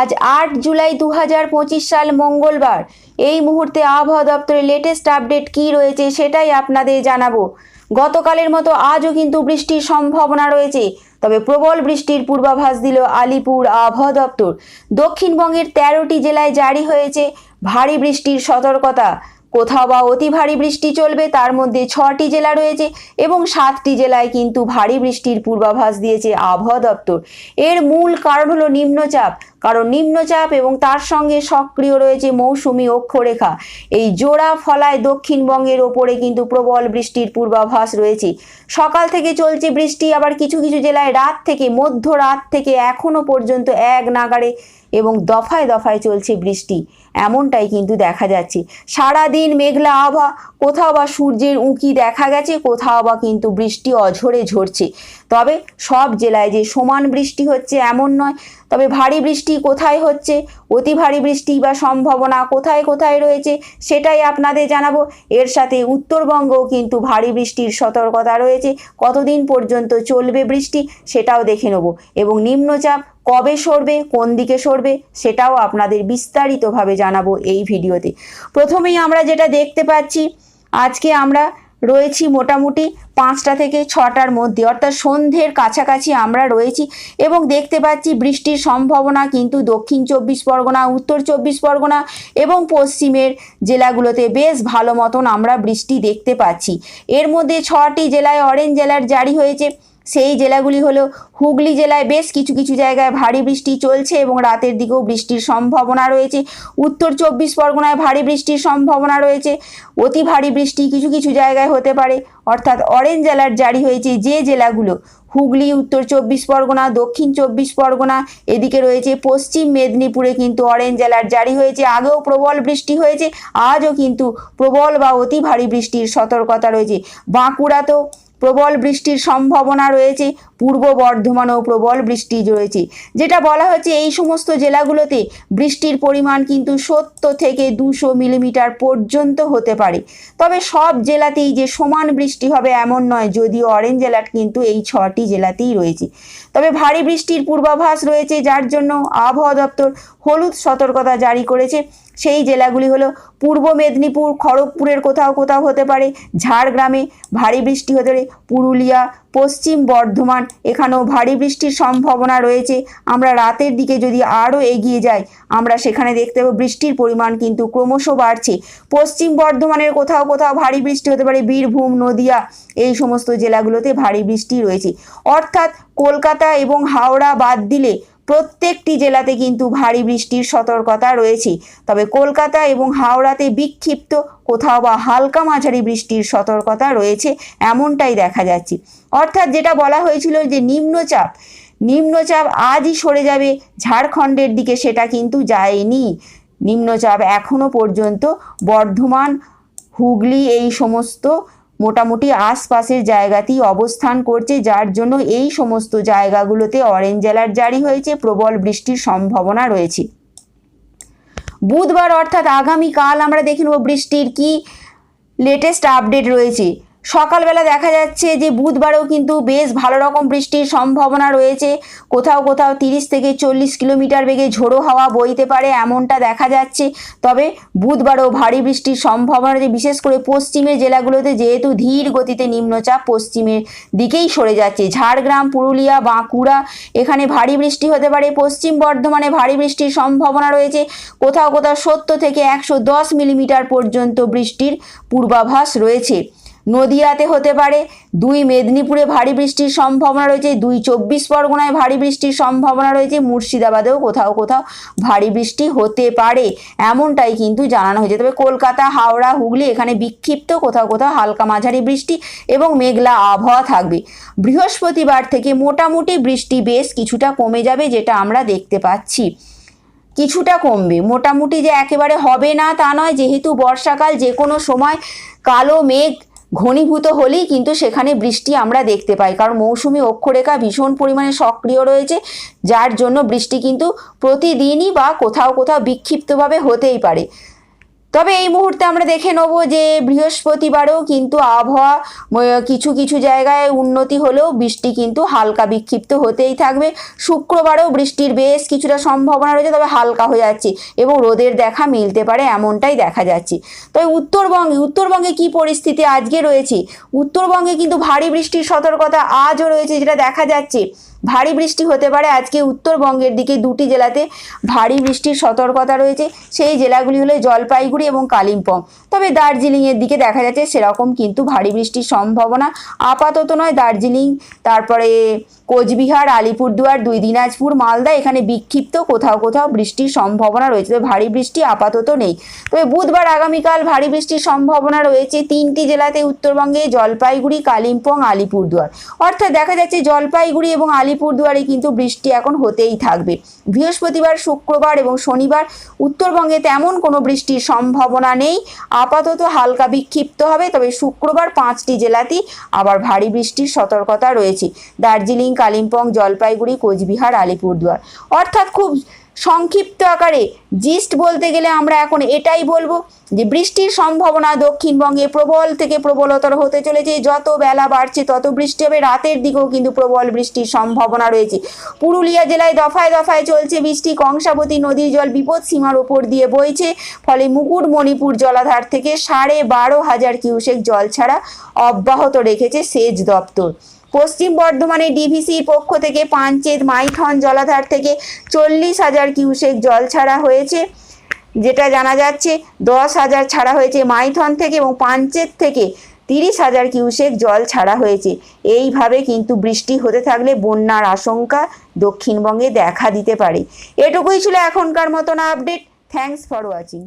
আজ আট জুলাই দু হাজার পঁচিশ সাল মঙ্গলবার। এই মুহূর্তে আবহাওয়া দপ্তরের লেটেস্ট আপডেট কী রয়েছে সেটাই আপনাদের জানাব। গতকালের মতো আজও কিন্তু বৃষ্টির সম্ভাবনা রয়েছে, তবে প্রবল বৃষ্টির পূর্বাভাস দিল আলিপুর আবহাওয়া দপ্তর। দক্ষিণবঙ্গের তেরোটি জেলায় জারি হয়েছে ভারী বৃষ্টির সতর্কতা। কোথাও বা অতি ভারী বৃষ্টি চলবে, তার মধ্যে ছটি জেলা রয়েছে এবং সাতটি জেলায় কিন্তু ভারী বৃষ্টির পূর্বাভাস দিয়েছে আবহাওয়া দপ্তর। এর মূল কারণ হলো নিম্নচাপ। কারণ নিম্নচাপ এবং তার সঙ্গে সক্রিয় রয়েছে মৌসুমি অক্ষরেখা। এই জোড়া ফলায় দক্ষিণবঙ্গের ওপরে কিন্তু প্রবল বৃষ্টির পূর্বাভাস রয়েছে। সকাল থেকে চলছে বৃষ্টি, আবার কিছু কিছু জেলায় রাত থেকে মধ্যরাত থেকে এখনও পর্যন্ত এক নাগাড়ে এবং দফায় দফায় চলছে বৃষ্টি। এমনটাই কিন্তু দেখা যাচ্ছে। সারাদিন মেঘলা আবহাওয়া, কোথাও বা সূর্যের উঁকি দেখা গেছে, কোথাও বা কিন্তু বৃষ্টি অঝরে ঝরছে। তবে সব জেলায় যে সমান বৃষ্টি হচ্ছে এমন নয় তবে ভারী বৃষ্টি কোথায় হচ্ছে? অতি ভারী বৃষ্টি বা সম্ভাবনা কোথায় কোথায় রয়েছে সেটাই আপনাদের জানাব। এর সাথে উত্তরবঙ্গও কিন্তু ভারী বৃষ্টির সতর্কতা রয়েছে। কতদিন পর্যন্ত চলবে বৃষ্টি সেটাও দেখে নেব। এবং নিম্নচাপ কবে সরবে, কোন দিকে সরবে সেটাও আপনাদের বিস্তারিতভাবে জানাব এই ভিডিওতে। প্রথমেই আমরা যেটা দেখতে পাচ্ছি, আজকে আমরা রয়েছি মোটামুটি পাঁচটা থেকে ছটার মধ্যে। অর্থাৎ সন্ধ্যের কাছাকাছি আমরা রয়েছি এবং দেখতে পাচ্ছি বৃষ্টির সম্ভাবনা কিন্তু দক্ষিণ চব্বিশ পরগনা, উত্তর চব্বিশ পরগনা এবং পশ্চিমের জেলাগুলোতে বেশ ভালো মতন আমরা বৃষ্টি দেখতে পাচ্ছি। এর মধ্যে ছটি জেলায় অরেঞ্জ জেলার জারি হয়েছে। সেই জেলাগুলি হলো হুগলি জেলায় বেশ কিছু কিছু জায়গায় ভারী বৃষ্টি চলছে এবং রাতের দিকেও বৃষ্টির সম্ভাবনা রয়েছে। উত্তর চব্বিশ পরগনায় ভারী বৃষ্টির সম্ভাবনা রয়েছে। অতি ভারী বৃষ্টি কিছু কিছু জায়গায় হতে পারে। অর্থাৎ অরেঞ্জ জেলার জারি হয়েছে যে জেলাগুলো হুগলি, উত্তর চব্বিশ পরগনা, দক্ষিণ চব্বিশ পরগনা, এদিকে রয়েছে পশ্চিম মেদিনীপুরে কিন্তু অরেঞ্জ অ্যালার্ট জারি হয়েছে। আগেও প্রবল বৃষ্টি হয়েছে, আজও কিন্তু প্রবল বা অতি ভারী বৃষ্টির সতর্কতা রয়েছে। বাঁকুড়াতেও প্রবল বৃষ্টির সম্ভাবনা রয়েছে। পূর্ব বর্ধমানেও প্রবল বৃষ্টি রয়েছে। যেটা বলা হচ্ছে এই সমস্ত জেলাগুলোতে বৃষ্টির পরিমাণ কিন্তু সত্তর থেকে দুশো মিলিমিটার পর্যন্ত হতে পারে। তবে সব জেলাতেই যে সমান বৃষ্টি হবে এমন নয়, যদিও অরেঞ্জ অ্যালার্ট কিন্তু এই ছটি জেলাতেই রয়েছে। তবে ভারী বৃষ্টির পূর্বাভাস রয়েছে, যার জন্য আবহাওয়া দপ্তর হলুদ সতর্কতা জারি করেছে। সেই জেলাগুলি হলো পূর্ব মেদিনীপুর, খড়গপুরের কোথাও কোথাও হতে পারে। ঝাড়গ্রামে ভারী বৃষ্টি হতে পারে। পুরুলিয়া, পশ্চিম বর্ধমান এখানেও ভারী বৃষ্টির সম্ভাবনা রয়েছে। আমরা রাতের দিকে যদি আরও এগিয়ে যাই, আমরা সেখানে দেখতে পাবো বৃষ্টির পরিমাণ কিন্তু ক্রমশ বাড়ছে। পশ্চিম বর্ধমানের কোথাও কোথাও ভারী বৃষ্টি হতে পারে, বীরভূম, নদিয়া, এই সমস্ত জেলাগুলোতে ভারী বৃষ্টি রয়েছে। অর্থাৎ কলকাতা এবং হাওড়া বাদ দিলে প্রত্যেকটি জেলাতে কিন্তু ভারী বৃষ্টির সতর্কতা রয়েছে। তবে কলকাতা এবং হাওড়াতে বিক্ষিপ্ত, কোথাও বা হালকা মাঝারি বৃষ্টির সতর্কতা রয়েছে এমনটাই দেখা যাচ্ছে। অর্থাৎ যেটা বলা হয়েছিল যে নিম্নচাপ নিম্নচাপ আজই সরে যাবে, ঝাড়খণ্ডের দিকে সেটা কিন্তু যায়নি। নিম্নচাপ এখনও পর্যন্ত বর্ধমান, হুগলি এই সমস্ত মোটামুটি আশপাশের জায়গাতেই অবস্থান করছে, যার জন্য এই সমস্ত জায়গাগুলোতে অরেঞ্জ অ্যালার্ট জারি হয়েছে, প্রবল বৃষ্টির সম্ভাবনা রয়েছে। বুধবার অর্থাৎ আগামীকাল আমরা দেখে নেব বৃষ্টির কি লেটেস্ট আপডেট রয়েছে। সকালবেলা দেখা যাচ্ছে যে বুধবারেও কিন্তু বেশ ভালো রকম বৃষ্টির সম্ভাবনা রয়েছে। কোথাও কোথাও তিরিশ থেকে চল্লিশ কিলোমিটার বেগে ঝোড়ো হাওয়া বইতে পারে এমনটা দেখা যাচ্ছে। তবে বুধবারও ভারী বৃষ্টির সম্ভাবনা রয়েছে, বিশেষ করে পশ্চিমের জেলাগুলোতে যেহেতু ধীর গতিতে নিম্নচাপ পশ্চিমের দিকেই সরে যাচ্ছে। ঝাড়গ্রাম, পুরুলিয়া, বাঁকুড়া এখানে ভারী বৃষ্টি হতে পারে। পশ্চিম বর্ধমানে ভারী বৃষ্টির সম্ভাবনা রয়েছে। কোথাও কোথাও সত্তর থেকে একশো দশ মিলিমিটার পর্যন্ত বৃষ্টির পূর্বাভাস রয়েছে। নদিয়াতে হতে পারে। দুই মেদিনীপুরে ভারী বৃষ্টির সম্ভাবনা রয়েছে। দুই চব্বিশ পরগনায় ভারী বৃষ্টির সম্ভাবনা রয়েছে। মুর্শিদাবাদেও কোথাও কোথাও ভারী বৃষ্টি হতে পারে। এমনটাই কিন্তু জানানো হয়েছে। তবে কলকাতা, হাওড়া, হুগলি এখানে বিক্ষিপ্ত কোথাও কোথাও হালকা মাঝারি বৃষ্টি এবং মেঘলা আবহাওয়া থাকবে। বৃহস্পতিবার থেকে মোটামুটি বৃষ্টি বেশ কিছুটা কমে যাবে, যেটা আমরা দেখতে পাচ্ছি। কিছুটা কমবে। মোটামুটি যে একেবারে হবে না তা নয়। যেহেতু বর্ষাকাল যে কোনো সময় কালো মেঘ ঘনীভূত হলেই কিন্তু সেখানে বৃষ্টি আমরা দেখতে পাই। কারণ মৌসুমি অক্ষরেখা ভীষণ পরিমাণে সক্রিয় রয়েছে, যার জন্য বৃষ্টি কিন্তু প্রতিদিনই বা কোথাও কোথাও বিক্ষিপ্তভাবে হতেই পারে। তবে এই মুহূর্তে আমরা দেখে নেব যে বৃহস্পতিবারেও কিন্তু আবহাওয়া কিছু কিছু জায়গায় উন্নতি হলেও বৃষ্টি কিন্তু হালকা বিক্ষিপ্ত হতেই থাকবে। শুক্রবারেও বৃষ্টির বেশ কিছুটা সম্ভাবনা রয়েছে, তবে হালকা হয়ে যাচ্ছে এবং রোদের দেখা মিলতে পারে এমনটাই দেখা যাচ্ছে। তবে উত্তরবঙ্গে উত্তরবঙ্গে কি পরিস্থিতি আজকে রয়েছে? উত্তরবঙ্গে কিন্তু ভারী বৃষ্টির সতর্কতা আজও রয়েছে, যেটা দেখা যাচ্ছে। ভারী বৃষ্টি হতে পারে। আজকে উত্তরবঙ্গের দিকে দুটি জেলাতে ভারী বৃষ্টির সতর্কতা রয়েছে। সেই জেলাগুলি হলো জলপাইগুড়ি এবং কালিম্পং। তবে দার্জিলিংয়ের দিকে দেখা যাচ্ছে সেরকম কিন্তু ভারী বৃষ্টির সম্ভাবনা আপাতত নয়। দার্জিলিং, তারপরে কোচবিহার, আলিপুরদুয়ার, দুই দিনাজপুর, মালদা, এখানে বিক্ষিপ্ত কোথাও কোথাও বৃষ্টির সম্ভাবনা রয়েছে। তবে ভারী বৃষ্টি আপাতত নেই। তবে বুধবার আগামীকাল ভারী বৃষ্টির সম্ভাবনা রয়েছে তিনটি জেলাতে, উত্তরবঙ্গে জলপাইগুড়ি, কালিম্পং, আলিপুরদুয়ার। অর্থাৎ দেখা যাচ্ছে জলপাইগুড়ি এবং আলিপুরদুয়ারে কিন্তু বৃষ্টি এখন হতেই থাকবে। বৃহস্পতিবার, শুক্রবার এবং শনিবার উত্তরবঙ্গে তেমন কোনো বৃষ্টির সম্ভাবনা নেই। আপাতত হালকা বিক্ষিপ্ত হবে। তবে শুক্রবার পাঁচটি জেলাতেই আবার ভারী বৃষ্টির সতর্কতা রয়েছে। দার্জিলিং কালিম্পং, জলপাইগুড়ি, কোচবিহার, আলিপুরদুয়ার। অর্থাৎ খুব সংক্ষিপ্ত আকারে জিস্ট বলতে গেলে আমরা এখন এটাই বলব যে বৃষ্টির সম্ভাবনা দক্ষিণবঙ্গে প্রবল থেকে প্রবলতর হতে চলেছে। যত বেলা বাড়ছে, তত বৃষ্টি হবে। রাতের দিকেও কিন্তু প্রবল বৃষ্টির সম্ভাবনা রয়েছে। পুরুলিয়া জেলায় দফায় দফায় চলছে বৃষ্টি। কংসাবতী নদীর জল বিপদ সীমার ওপর দিয়ে বইছে। ফলে মুকুটমণিপুর জলাধার থেকে সাড়ে বারো হাজার কিউসেক জল ছাড়া অব্যাহত রেখেছে সেচ দপ্তর। পশ্চিম বর্ধমানে ডিভিসির পক্ষ থেকে পাঞ্চেত মাইথন জলাধার থেকে চল্লিশ হাজার কিউসেক জল ছাড়া হয়েছে, যেটা জানা যাচ্ছে দশ হাজার ছাড়া হয়েছে মাইথন থেকে এবং পাঞ্চেত থেকে তিরিশ হাজার কিউসেক জল ছাড়া হয়েছে। এইভাবে কিন্তু বৃষ্টি হতে থাকলে বন্যার আশঙ্কা দক্ষিণবঙ্গে দেখা দিতে পারে। এটুকুই ছিল এখনকার মতন আপডেট। Thanks for watching